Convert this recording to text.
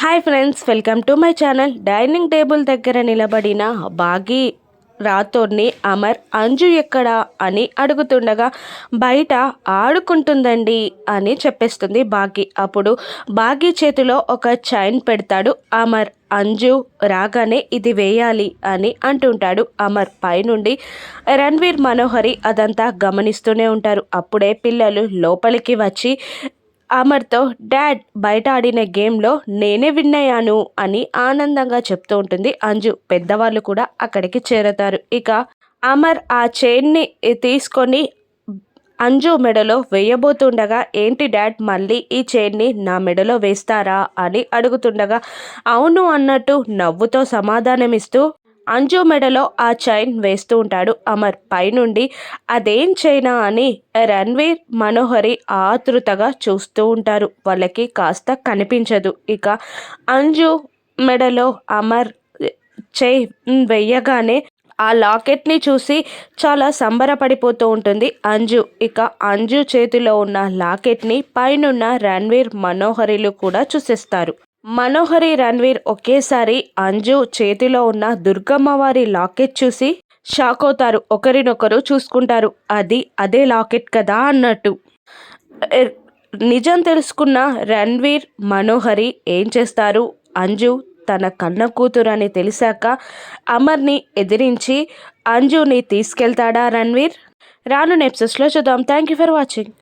Hi friends welcome to my channel. Dining table దగ్గర నిలబడిన బాగి రాతోర్ని అమర్ అంజు ఎక్కడా అని అడుగుతుండగా బయట ఆడుకుంటుందండి అని చెప్పేస్తుంది బాగి. అప్పుడు బాగి చేతిలో ఒక చైన్ పెడతాడు. అమర్ అంజు రాగానే ఇది వేయాలి అని అంటుంటాడు. అమర్ పైనుండి రణ్వీర్ మనోహరి అదంతా గమనిస్తూనే ఉంటారు. అప్పుడే పిల్లలు లోపలికి వచ్చి అమర్తో డాడ్ బయట ఆడిన గేమ్లో నేనే విన్ అయ్యాను అని ఆనందంగా చెప్తూ ఉంటుంది అంజు. పెద్దవాళ్ళు కూడా అక్కడికి చేరతారు. ఇక అమర్ ఆ చైన్ని తీసుకొని అంజు మెడలో వేయబోతుండగా ఏంటి డాడ్ మళ్ళీ ఈ చైన్ని నా మెడలో వేస్తారా? అని అడుగుతుండగా అవును అన్నట్టు నవ్వుతో సమాధానమిస్తూ అంజు మెడలో ఆ చైన్ వేస్తూ ఉంటాడు. అమర్ పైనుండి అదేం చైనా అని? రణ్వీర్ మనోహరి ఆతృతగా చూస్తూ ఉంటారు. వాళ్ళకి కాస్త కనిపించదు. ఇక అంజు మెడలో అమర్ చై వెయ్యగానే ఆ లాకెట్ని చూసి చాలా సంబరపడిపోతూ ఉంటుంది అంజు. ఇక అంజు చేతిలో ఉన్న లాకెట్ని పైనున్న రణ్వీర్ మనోహరిలు కూడా చూసేస్తారు. మనోహరి రణ్వీర్ ఒకేసారి అంజు చేతిలో ఉన్న దుర్గమ్మ వారి లాకెట్ చూసి షాక్ అవుతారు. ఒకరినొకరు చూసుకుంటారు. అది అదే లాకెట్ కదా అన్నట్టు. నిజం తెలుసుకున్న రణ్వీర్ మనోహరి ఏం చేస్తారు? అంజు తన కన్న కూతురు అని తెలిసాక అమర్ని ఎదిరించి అంజుని తీసుకెళ్తాడా రణ్వీర్? రాను నెప్సెస్లో చూద్దాం. Thank you for watching.